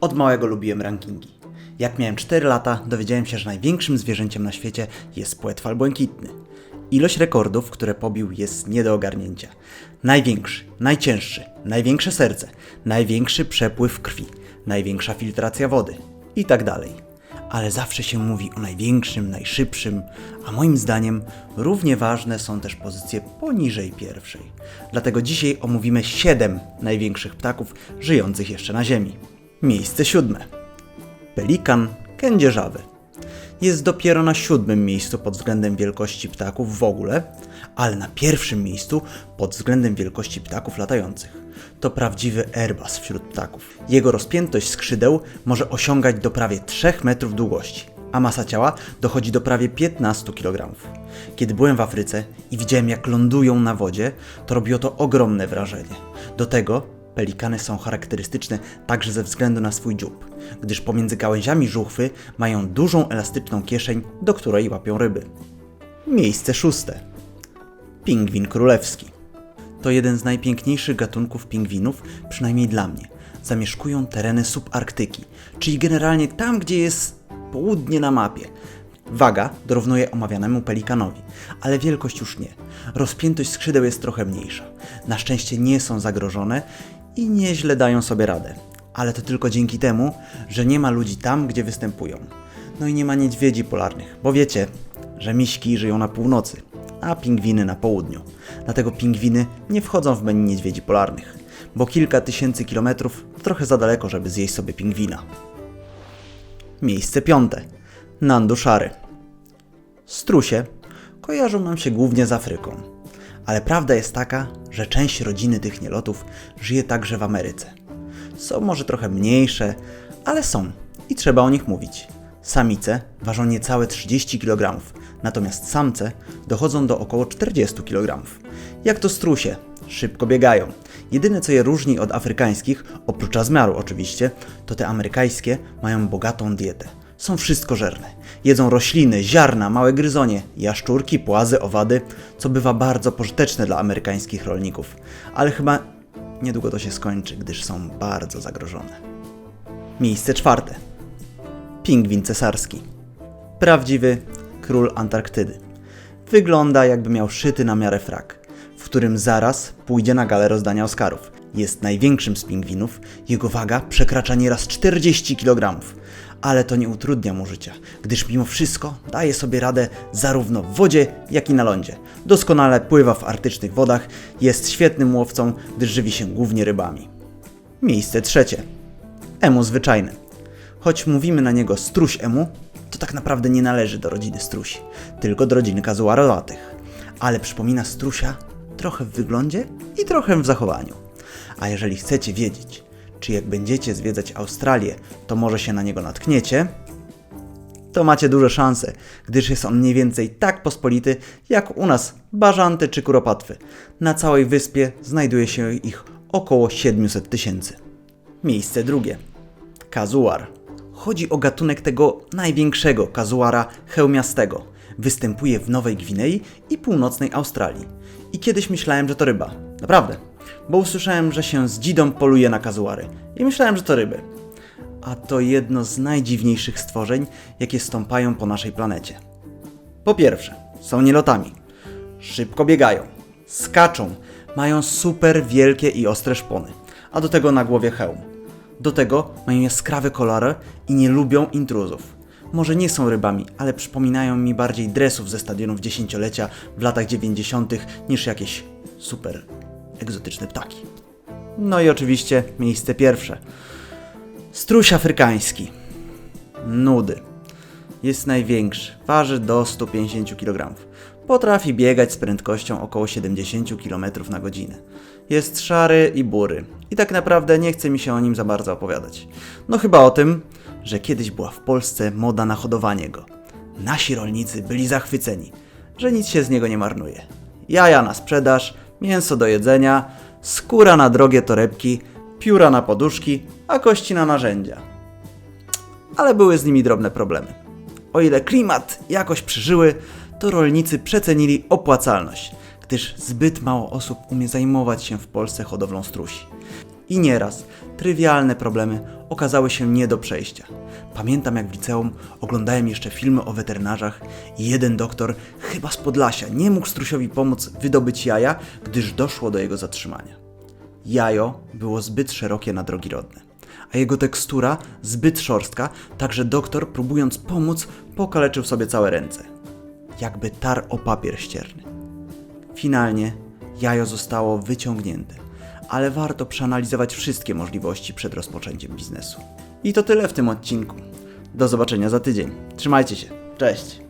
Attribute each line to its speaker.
Speaker 1: Od małego lubiłem rankingi. Jak miałem 4 lata, dowiedziałem się, że największym zwierzęciem na świecie jest płetwal błękitny. Ilość rekordów, które pobił, jest nie do ogarnięcia. Największy, najcięższy, największe serce, największy przepływ krwi, największa filtracja wody i tak dalej. Ale zawsze się mówi o największym, najszybszym, a moim zdaniem równie ważne są też pozycje poniżej pierwszej. Dlatego dzisiaj omówimy 7 największych ptaków żyjących jeszcze na Ziemi. Miejsce siódme. Pelikan kędzierzawy. Jest dopiero na siódmym miejscu pod względem wielkości ptaków w ogóle, ale na pierwszym miejscu pod względem wielkości ptaków latających. To prawdziwy Airbus wśród ptaków. Jego rozpiętość skrzydeł może osiągać do prawie 3 metrów długości, a masa ciała dochodzi do prawie 15 kg. Kiedy byłem w Afryce i widziałem jak lądują na wodzie, to robiło to ogromne wrażenie. Do tego Pelikany są charakterystyczne także ze względu na swój dziób, gdyż pomiędzy gałęziami żuchwy mają dużą elastyczną kieszeń, do której łapią ryby. Miejsce szóste. Pingwin królewski. To jeden z najpiękniejszych gatunków pingwinów, przynajmniej dla mnie. Zamieszkują tereny subarktyki, czyli generalnie tam, gdzie jest południe na mapie. Waga dorównuje omawianemu pelikanowi, ale wielkość już nie. Rozpiętość skrzydeł jest trochę mniejsza. Na szczęście nie są zagrożone i nieźle dają sobie radę. Ale to tylko dzięki temu, że nie ma ludzi tam, gdzie występują. No i nie ma niedźwiedzi polarnych, bo wiecie, że miśki żyją na północy, a pingwiny na południu. Dlatego pingwiny nie wchodzą w menu niedźwiedzi polarnych, bo kilka tysięcy kilometrów to trochę za daleko, żeby zjeść sobie pingwina. Miejsce piąte. Nanduszary. Strusie kojarzą nam się głównie z Afryką. Ale prawda jest taka, że część rodziny tych nielotów żyje także w Ameryce. Są może trochę mniejsze, ale są i trzeba o nich mówić. Samice ważą niecałe 30 kg, natomiast samce dochodzą do około 40 kg. Jak to strusie, szybko biegają. Jedyne co je różni od afrykańskich, oprócz rozmiaru oczywiście, to te amerykańskie mają bogatą dietę. Są wszystkożerne. Jedzą rośliny, ziarna, małe gryzonie, jaszczurki, płazy, owady, co bywa bardzo pożyteczne dla amerykańskich rolników. Ale chyba niedługo to się skończy, gdyż są bardzo zagrożone. Miejsce czwarte. Pingwin cesarski. Prawdziwy król Antarktydy. Wygląda jakby miał szyty na miarę frak, w którym zaraz pójdzie na galę rozdania Oscarów. Jest największym z pingwinów, jego waga przekracza nieraz 40 kg, ale to nie utrudnia mu życia, gdyż mimo wszystko daje sobie radę zarówno w wodzie, jak i na lądzie. Doskonale pływa w arktycznych wodach, jest świetnym łowcą, gdyż żywi się głównie rybami. Miejsce trzecie. Emu zwyczajny. Choć mówimy na niego struś emu, to tak naprawdę nie należy do rodziny strusi, tylko do rodziny kazuarowatych. Ale przypomina strusia trochę w wyglądzie i trochę w zachowaniu. A jeżeli chcecie wiedzieć, czy jak będziecie zwiedzać Australię, to może się na niego natkniecie, to macie duże szanse, gdyż jest on mniej więcej tak pospolity jak u nas bażanty czy kuropatwy. Na całej wyspie znajduje się ich około 700 tysięcy. Miejsce drugie. Kazuar. Chodzi o gatunek tego największego kazuara hełmiastego. Występuje w Nowej Gwinei i północnej Australii. I kiedyś myślałem, że to ryba. Naprawdę. Bo usłyszałem, że się z dzidą poluje na kazuary. I myślałem, że to ryby. A to jedno z najdziwniejszych stworzeń, jakie stąpają po naszej planecie. Po pierwsze, są nielotami. Szybko biegają, skaczą, mają super wielkie i ostre szpony, a do tego na głowie hełm. Do tego mają jaskrawe kolory i nie lubią intruzów. Może nie są rybami, ale przypominają mi bardziej dresów ze stadionów dziesięciolecia w latach 90. niż jakieś super egzotyczne ptaki. No i oczywiście miejsce pierwsze. Struś afrykański. Nudy. Jest największy, waży do 150 kg. Potrafi biegać z prędkością około 70 km na godzinę. Jest szary i bury. I tak naprawdę nie chce mi się o nim za bardzo opowiadać. No chyba o tym, że kiedyś była w Polsce moda na hodowanie go. Nasi rolnicy byli zachwyceni, że nic się z niego nie marnuje. Jaja na sprzedaż, mięso do jedzenia, skóra na drogie torebki, pióra na poduszki, a kości na narzędzia. Ale były z nimi drobne problemy. O ile klimat jakoś przeżyły, to rolnicy przecenili opłacalność, gdyż zbyt mało osób umie zajmować się w Polsce hodowlą strusi. I nieraz trywialne problemy okazały się nie do przejścia. Pamiętam jak w liceum oglądałem jeszcze filmy o weterynarzach i jeden doktor, chyba z Podlasia, nie mógł strusiowi pomóc wydobyć jaja, gdyż doszło do jego zatrzymania. Jajo było zbyt szerokie na drogi rodne, a jego tekstura zbyt szorstka, także doktor, próbując pomóc, pokaleczył sobie całe ręce. Jakby tar o papier ścierny. Finalnie jajo zostało wyciągnięte, ale warto przeanalizować wszystkie możliwości przed rozpoczęciem biznesu. I to tyle w tym odcinku. Do zobaczenia za tydzień. Trzymajcie się. Cześć.